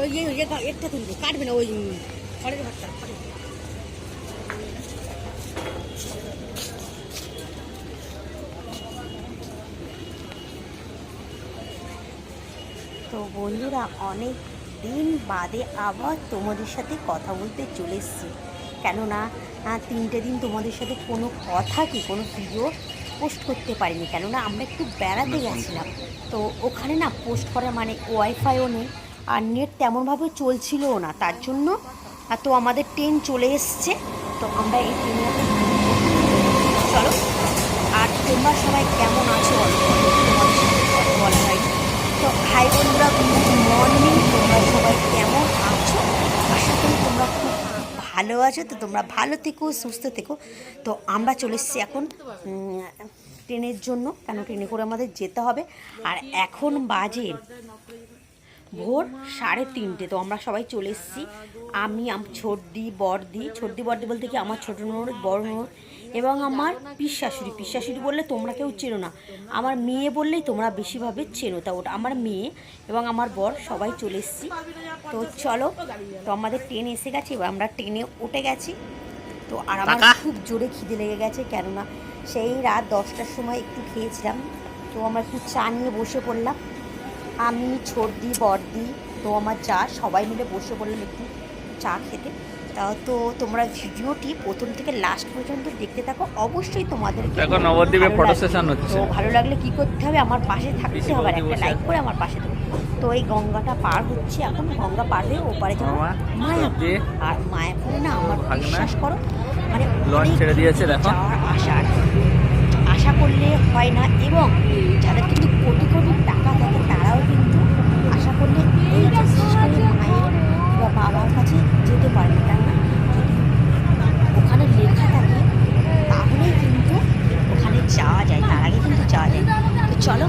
ওই একটা কাটবে না, ওই তো বন্ধুরা, অনেক দিন বাদে আবার তোমাদের সাথে কথা বলতে চলে এসছি। কেননা তিনটে দিন তোমাদের সাথে কোনো কথা কি, কোনো ভিডিও পোস্ট করতে পারিনি। কেননা, আমরা একটু বেড়াতে গেছিলাম। তো ওখানে না পোস্ট করা মানে ওয়াইফাইও নেই। আর নেট তেমনভাবে চলছিলও না, তার জন্য তো আমাদের ট্রেন চলে এসছে, তো আমরা এই ট্রেনে চলো। আর তোমরা সবাই কেমন আছো? বলো হয়নি তো হাই বন্ধুরা গুড মর্নিং তোমরা সবাই কেমন আছো? আশা করি তোমরা খুব ভালো আছো, তো তোমরা ভালো থেকো, সুস্থ থেকো। তো আমরা চলে এসেছি এখন ট্রেনের জন্য, কেন ট্রেনে করে আমাদের যেতে হবে। আর এখন বাজে ভোর সাড়ে তিনটে। তো আমরা সবাই চলে এসেছি। আমি আম- ছোটদি বড়দি। ছোটদি বড়দি বলতে কি আমার ছোট নোর বড় নোর এবং আমার পিসাশুড়ি পিসাশুড়ি বললে তোমরা কেউ চেনো না। আমার মেয়ে বললেই তোমরা বেশিভাবে চেনো। তা ওটা আমার মেয়ে এবং আমার বর সবাই চলে এসেছি। তো চলো তো আমাদের ট্রেন এসে গেছে। এবার আমরা ট্রেনে উঠে গেছি। তো আর আমার খুব জোরে খিদে লেগে গেছে কেননা সেই রাত দশটার সময় একটু খেয়েছিলাম। তো আমরা একটু চা নিয়ে বসে পড়লাম। আমি ছোটদি বড়দি তো আমার চা সবাই মিলে বসে পড়লাম একটু চা খেতে তাও তো তোমরা ভিডিওটি প্রথম থেকে লাস্ট পর্যন্ত দেখতে থাকো অবশ্যই তোমাদেরকে এখন নবদ্বীপে লাগবে। session হচ্ছে। তো ভালো লাগলে কি করতে হবে আমার পাশে থাকতে হবে আর একটা লাইক করে আমার পাশে থাকো তো এই গঙ্গাটা পার হচ্ছে এখন গঙ্গা পার হয়ে ওপারে যাব মায়াপুর? আর মায়াপুরে না আমার? বিশ্বাস করো মানে লঞ্চ ছেড়ে দিয়েছে দেখো। আশা আশা করলে হয় না এবং যাদের কিন্তু কোটি কোটি টাকা থাকে তারাও কিন্তু আশা করলে এই যে বিশেষ করে মায়ের বা বাবার কাছে যেতে পারবে কেননা যদি ওখানে লেখা থাকে তাহলেই কিন্তু ওখানে যাওয়া যায় তার আগে কিন্তু যাওয়া যায় তো চলো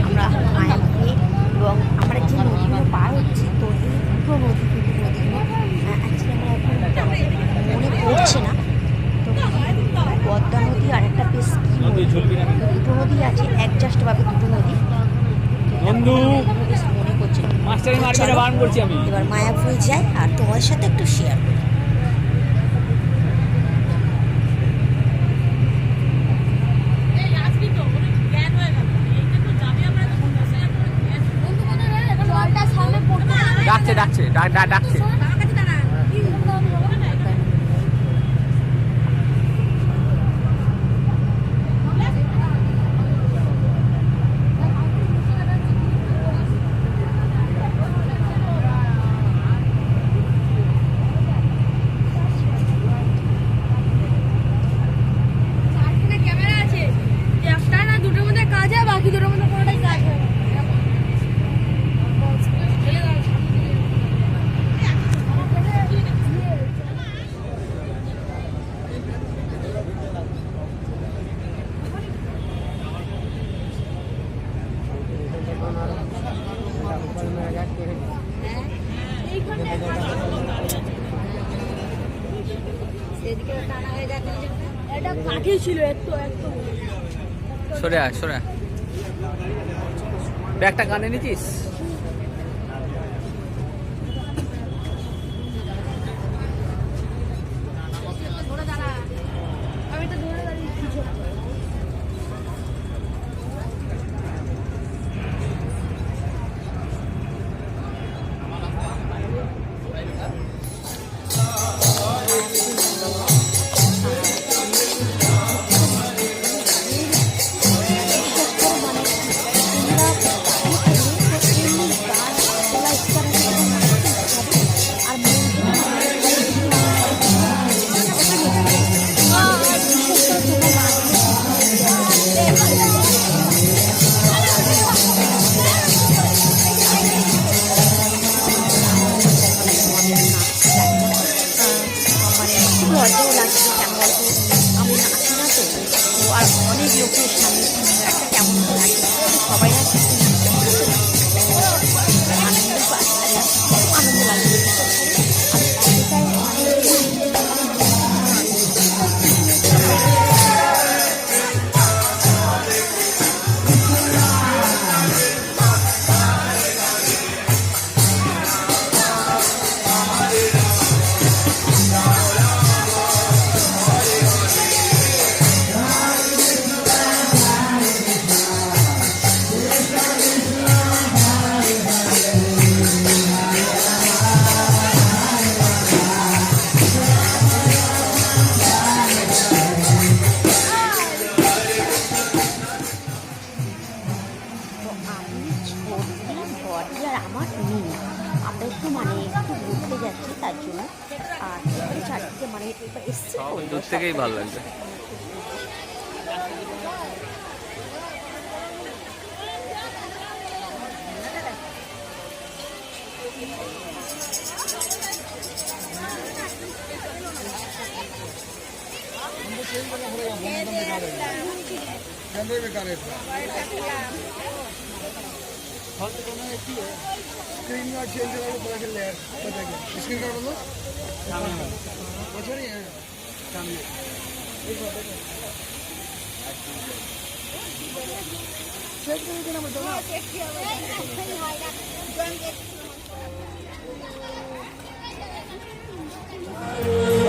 আমরা মায়াপুরে এবং আমরা যে নদীগুলো পার হচ্ছি তো এই দুটো নদী কিন্তু নদীগুলো অ্যাকচুয়ালি আমরা এখন মনে পড়ছে না তো পদ্মা নদী আর একটা বেশ কি নদী দুটো নদী আছে অ্যাডজাস্টভাবে দুটো নদী বন্ধু। এগুলো বেশ মনে মাস্টারি মার্কেটে বারণ করছি আমি। এবার মায়াপুরে যাই আর তোমার সাথে একটু শেয়ার করি। জলটা সামনে পড়তে ডাকছে ডাকছে ডাক ডাক ডাকছে। সরে সরে ব্যাগটা কানে নিছিস লোকের সামনে একটা কেমন দুই ছবি আমার নেই মানে একটু ঘুরতে যাচ্ছি তার জন্য। আর চারদিকে মানে ভালো লাগবে। స్క్రీన్ గార్డ్ చేంజ్ వాళ్ళు పదకొండు లేరు స్క్రీన్ గార్డ్ వాళ్ళు వచ్చారు చెక్ చెక్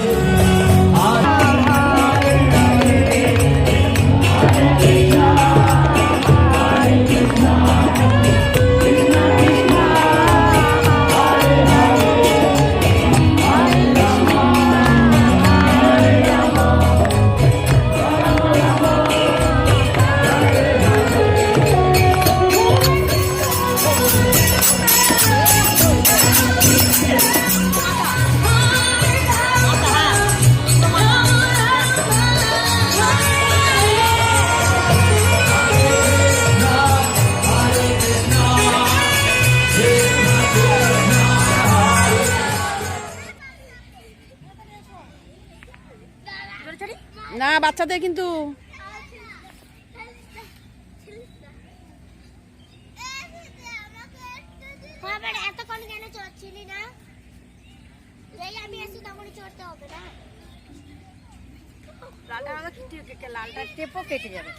বাচ্চাদের কিন্তু আবার এতক্ষণ কেন চড়ছিলি না? আমি এসে চড়তে হবে না? লালটা লালটা টেপও কেটে যাবে।